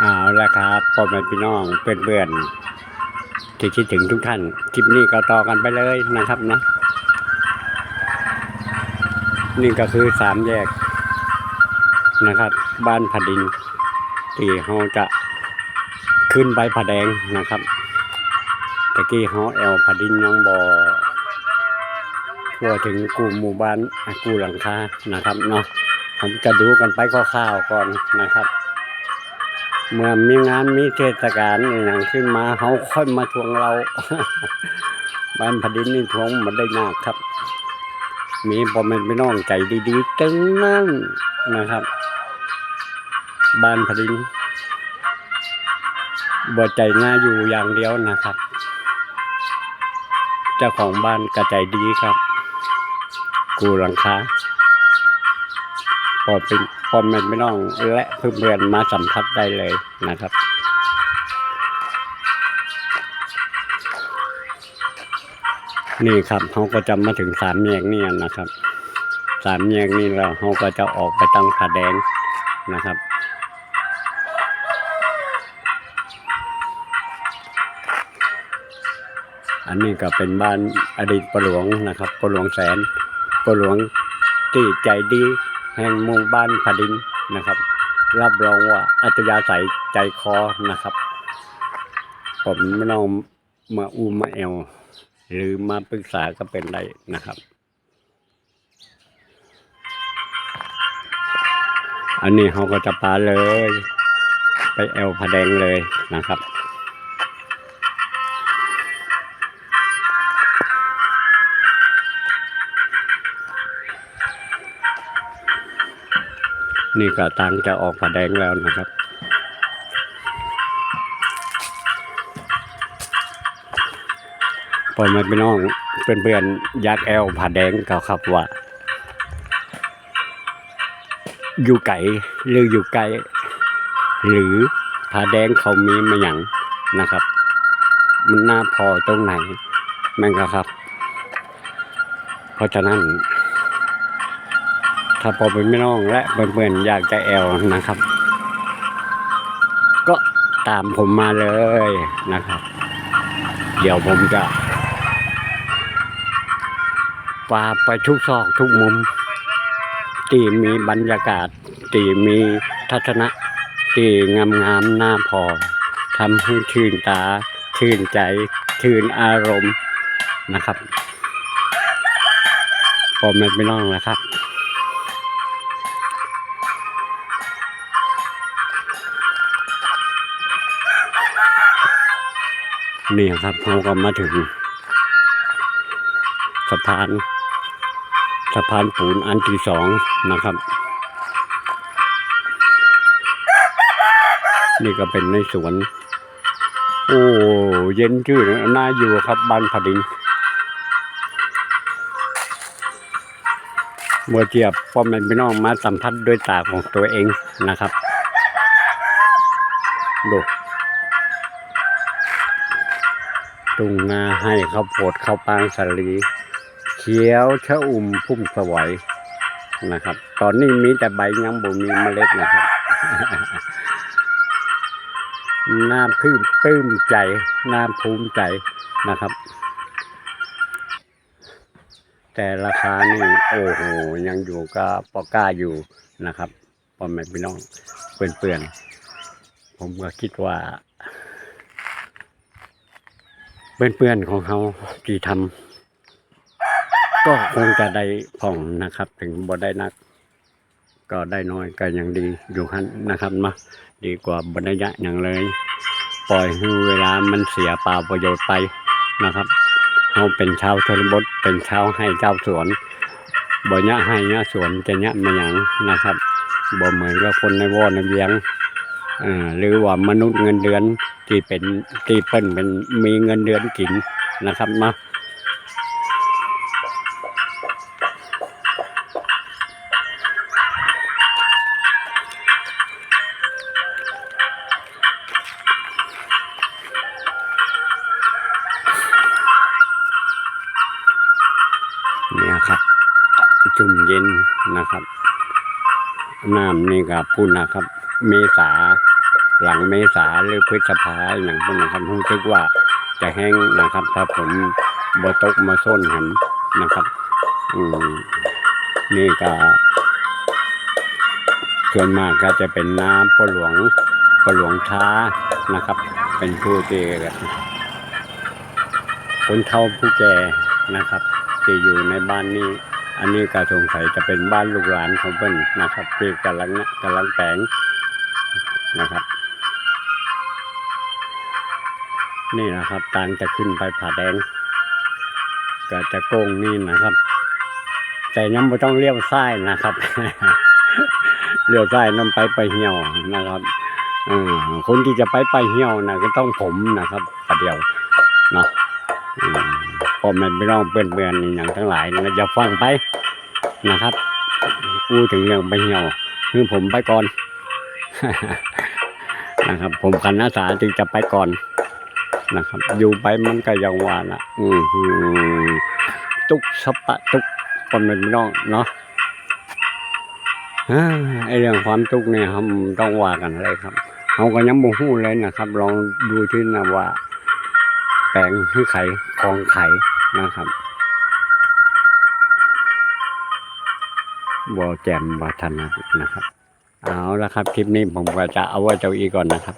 เอาละครับพ่อแม่พี่น้องเพื่อนๆที่คิดถึงทุกท่านคลิปนี้ก็ต่อกันไปเลยนะครับนะ นี่ก็คือสามแยกนะครับ บ้านผดินที่เราจะขึ้นไปผาแดงนะครับตะกี้เขาแอลผดินยังบอทั่วถึงกูหมู่บ้านกูหลังคานะครับเนาะผมจะดูกันไปคร่าวๆก่อนนะครับ เมื่อมีงานมีเทศกาลอย่างขึ้นมาเขาค่อยมาทวงเราบ้านผดินนี่ทวงมันได้ยากครับ มีพ่อแม่พี่น้องใจดีๆจังนั่นนะครับ บ้านผดินบ่ใจง่ายอยู่อย่างเดียวนะครับ เจ้าของบ้านกระใจดีครับ กูหลังคาพอเป็น พอแม่ไม่น้องและเพื่อนเพื่อนๆมาสัมผัสได้เลยนะครับนี่ครับเขาก็จะมาถึงสามแยกนี่นะครับสามแยกนี่แล้วเขาก็จะออกไปตั้งผาแดงนะครับ อันนี้ก็เป็นบ้านอดีตประหลวงนะครับประหลวงแสนประหลวงที่ใจดี แห่งหมู่บ้านผดินนะครับ รับรองว่าอัตยาศัยใจคอนะครับ ผมไม่ต้องมาอูมาแอลหรือมาปรึกษาก็เป็นได้นะครับ อันนี้เขาก็จะปาเลย ไปแอลผาแดงเลยนะครับ นี่ก็ตังจะออกผาแดงแล้วนะครับ พอมาเป็นน้องเป็นเพื่อนยักษ์แอลผาแดงเขาครับว่า อยู่ไกลหรืออยู่ไกลหรือผาแดงเขามีมาอย่างนะครับ มันน่าพอตรงไหนแม่งครับ เพราะฉะนั้น ถ้าพอเป็นไม่น้องและเพื่อนๆอยากจะแอลนะครับ ก็ตามผมมาเลยนะครับ เดี๋ยวผมจะพาไปทุกซอกทุกมุม ที่มีบรรยากาศ ที่มีทัศนะ ที่งามงามๆน่าพอทำให้ชื่นตา ชื่นใจ ชื่นอารมณ์นะครับพอแม่ไม่น้องนะครับ นี่ครับเราก็มาถึงสะพานสะพานปูนอันที่สองนะครับ นี่ก็เป็นในสวน โอ้เย็นชื่นน่าอยู่ครับบ้านผดินบัวเจียบพ่อแม่พี่น้องมาสัมผัสด้วยตาของตัวเองนะครับดู ตุงนาให้ข้าวโพดข้าวปางสาลีเขียวชะอุ่มพุ่มสวยนะครับ ตอนนี้มีแต่ใบยังบ่มีเมล็ดนะครับน่าพื้มปื้มใจน่าภูมิใจนะครับ แต่ราคานี่โอ้โหยังอยู่ก็ปอก้าอยู่นะครับพ่อแม่พี่น้องเปื่อนๆผมก็คิดว่า เพื่อนๆของเขาที่ทำก็คงจะได้ผ่องนะครับ ถึงบ่ได้นัก ก็ได้น้อยก็ยังดีอยู่หันนะครับเนาดีกว่าบรรยะอย่างเลย ปล่อยให้เวลามันเสียเปล่าประโยชน์ไปนะครับเราเป็นชาวชนบทเป็นชาวให้เจ้าสวนบ่ยะให้ยะสวนจะยะมาหยังนะครับบ่เหมือนกับคนในวอในเวียงอ่า หรือว่ามนุษย์เงินเดือนที่เป็นที่เปิ้นเป็นมีเงินเดือนกินนะครับเนาะเนี่ยครับจุ่มเย็นนะครับน้ำนี่กับพุ่นนะครับ เมษาหลังเมษาหรือพฤษภาอย่างพวกนะครับรู้สึกว่าจะแห้งนะครับ ถ้าฝนบ่ตกมาส้นหันนะครับอืมนี่ก็ส่วนมากก็จะเป็นน้ำปลหลวงปลหลวงท้านะครับ เป็นผู้ที่คนเฒ่าผู้แก่นะครับที่อยู่ในบ้านนี้อันนี้ก็สงสัยจะเป็นบ้านลูกหลานของเพิ่นนะครับที่กำลังกำลังแปลง นะครับ นี่นะครับตางจะขึ้นไปผาแดงก็จะโกงนี่นะครับ แต่ยังไม่ต้องเลี้ยวซ้ายนะครับเลี้ยวซ้ายนำไปไปเหี่ยวนะครับอคนที่จะไปไปเหี่ยวนะก็ต้องผมนะครับประเดียวเนาะพ่อแม่พี่น้องเพื่อนเพื่อนๆอย่างทั้งหลายนะอย่าฟังไปนะครับอู้ถึงเรื่องไปเหี่ยวคือผมไปก่อน นะครับ ผมคันอาสาจึงจะไปก่อนนะครับ อยู่ไปมันก็ยังวานะอืมหือตุกสปะตุกพ่อแม่พี่น้องเนาะไอเรื่องความทุกข์เนี่ยครับต้องว่ากันเลยครับเขาก็ยังบ่ฮู้เลยนะครับ ลองดูที่นะว่าแปลงที่ไข่ของไข่นะครับบ่แจ่มบ่ถนัดนะครับ เอาละครับ คลิปนี้ผมก็จะเอาไว้เจ้าอีก่อนนะครับ